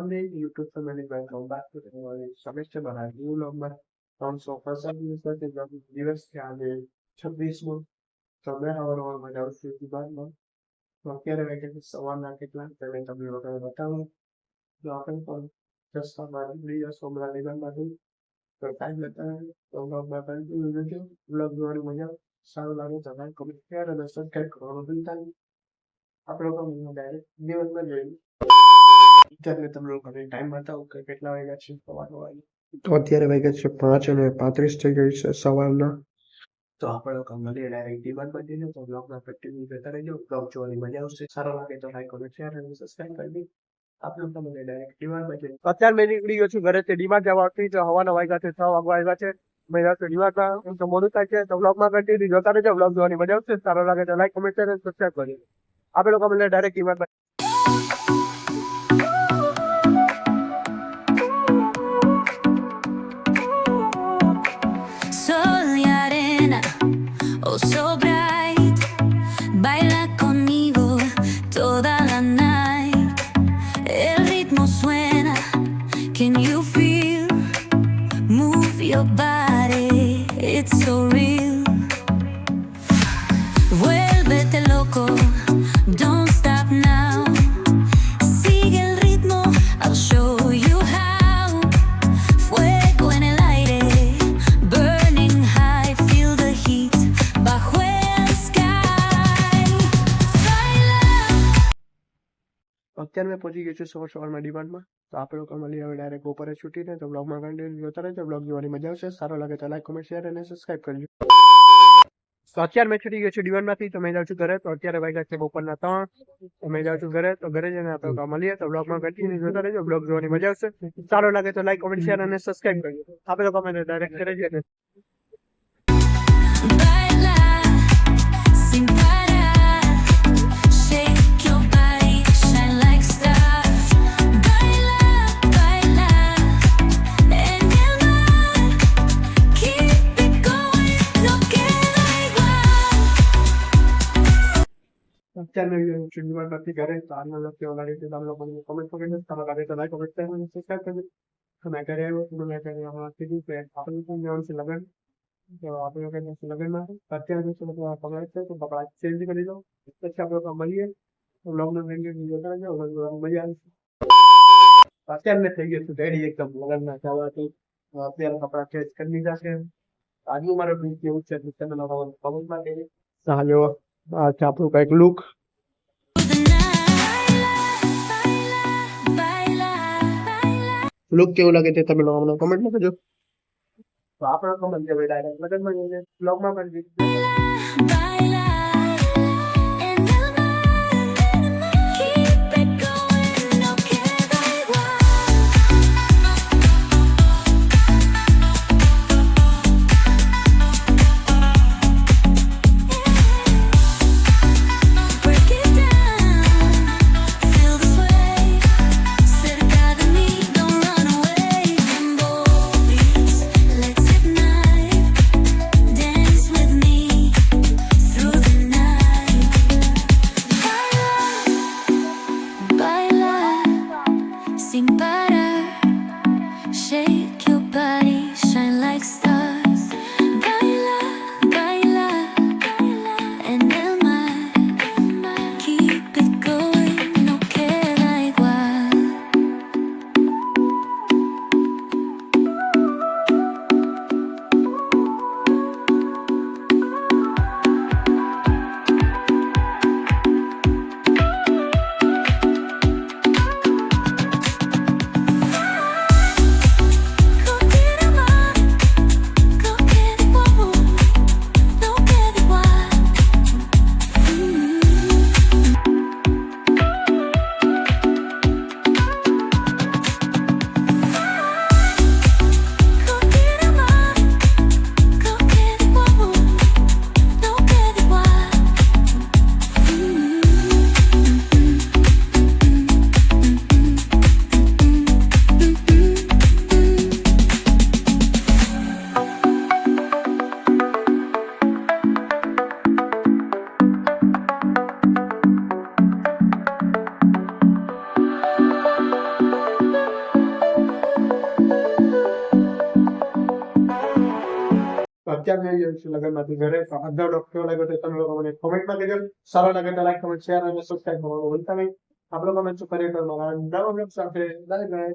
YouTube family welcome back to તમારી સમીક્ષા બનાવી ન્યૂ વ્લોગમાં ત્રણસો પચાસ દિવસ નથી દિવસ છે આજે છવ્વીસમો તો મેં હવારમાં જાઉં છું દિવાળમાં તો અત્યારે વેકેશન સવારના કેટલા તેને તમને લોકોને બતાવું તો આપણે પણ રસ્તામાં નીકળી જશો હમણાં નિબંધમાંથી તો ટાઈમ લેતા તો વ્લોગમાં કન્ટિન્યુ રહેજો વ્લોગ જોવાની મજા સારું લાગે તો લાઈક કમેન્ટ શેર અને સબસ્ક્રાઈબ કરવાનું ભૂલતા નહીં આપણે લોકો ડાયરેક્ટ દિવસમાં જોઈએ અત્યારે તમને લોકોને ટાઈમ બતાવો કે કેટલા વાગ્યા છે સવારનો વાગે? તો અત્યારે વાગ્યા છે પાંચ અને પાંત્રીસ થઈ ગઈ છે સવારના. તો આપણે લોકો મળીએ ડાયરેક્ટ ડિમાન્ડ બની તો બ્લોગમાં કન્ટિન્યુ કરતા રહેજો. બ્લોગ જોવાની મજા આવશે. સારો લાગે તો લાઈક કરો શેર અને સબસ્ક્રાઈબ કરી દે. અત્યારે મેં નીકળી ગયો છું ઘરેથી ડિમાન્ડ જવા હતી તો હવાના વાગ્યા છે છ વાગવા આવ્યા છે. મેં છું ડિમાન્ડમાં એમ તો મોડું થાય છે. તો બ્લોગમાં હતી જોતા રહેજો. બ્લોગ જોવાની મજા આવશે. સારો લાગે તો લાઈક કમેન્ટ શેર અને સબસ્ક્રાઈબ કરી દે. આપણે લોકો મળીએ ડાયરેક્ટ ડિમાન્ડ story અત્યારે મેં પહોંચી ગયો છું સવાર સવારમાં ડિમાન્ડમાં તો આપણે લોકો મળીએ હવે ડાયરેક્ટ બપોરે છૂટીને તો બ્લોગમાં કન્ટિન્યુ જોતા રહેજો. બ્લોગ જોવાની મજા આવશે. સારો લાગે તો લાઈક કમેન્ટ શેર અને સબસ્ક્રાઈબ કરજો. તો અત્યારે મેં છૂટી ગયો છું ડિમાન્ડમાંથી તો મેં જાઉં છું ઘરે. તો અત્યારે વાગ્યા છે બપોરના ત્રણ. તો મેં જાઉં છું ઘરે. તો ઘરે જઈને આપણે મળીએ. તો બ્લોગમાં કન્ટિન્યુ જોતા રહેજો. બ્લોગ જોવાની મજા આવશે. સારો લાગે તો લાઈક કમેન્ટ શેર અને સબસ્ક્રાઈબ કરજો. આપણે લોકો ડાયરેક્ટ કરે છે Baila અત્યારે મેં ગયો છું ડિમાન્ડમાંથી ઘરે તો આજનો બ્લોગ કેવો લાગે તે તમે લોકો મને કમેન્ટ કરજો સારો લાગે તો લાઈક કમેન્ટ શેર અને સબસ્ક્રાઈબ કરજો તો મેં ઘરે આવ્યો તો મેં ઘરે હમણાં કીધું કે આપણે પણ જવાનું છે લગ્ન તો આપણે લોકો જઈશું લગ્નમાં અત્યારે જઈશું લોકો કપડા છે તો કપડા ચેન્જ કરી દો પછી આપણે લોકો મળીએ તો બ્લોગનો વિડીયો જોતા રહેજો vlog જોવાની મજા આવશે અત્યારે મેં થઈ ગયો છું રેડી એકદમ લગ્નમાં જવાથી અત્યારે કપડા ચેન્જ કરી લીધા છે આજનું મારો લુક કેવું છે તમે લોકો કમેન્ટમાં કહેજો ચાલો આ છે આપણું કંઈક લુક. લુક કેવું લાગે તે તમે લોકો કમેન્ટ કમેન્ટમાં કહેજો તો આપણો કમેન્ટ કે ડાયરેક્ટ લગનમાં જઈને બ્લોગમાં પણ અત્યારે જે લગ્નમાંથી ઘરે. તો ડોક્ટર લાગ્યો તો તમે લોકો મને કોમેન્ટમાં કહેજો. સારો લાગે તો લાઈક કમેન્ટ શેર અને સબસ્ક્રાઇબ કરવાનું ભૂલતા નહીં. આપણો કમેન્ટ કરીએ તો નવા બ્લોગ સાથે. Bye bye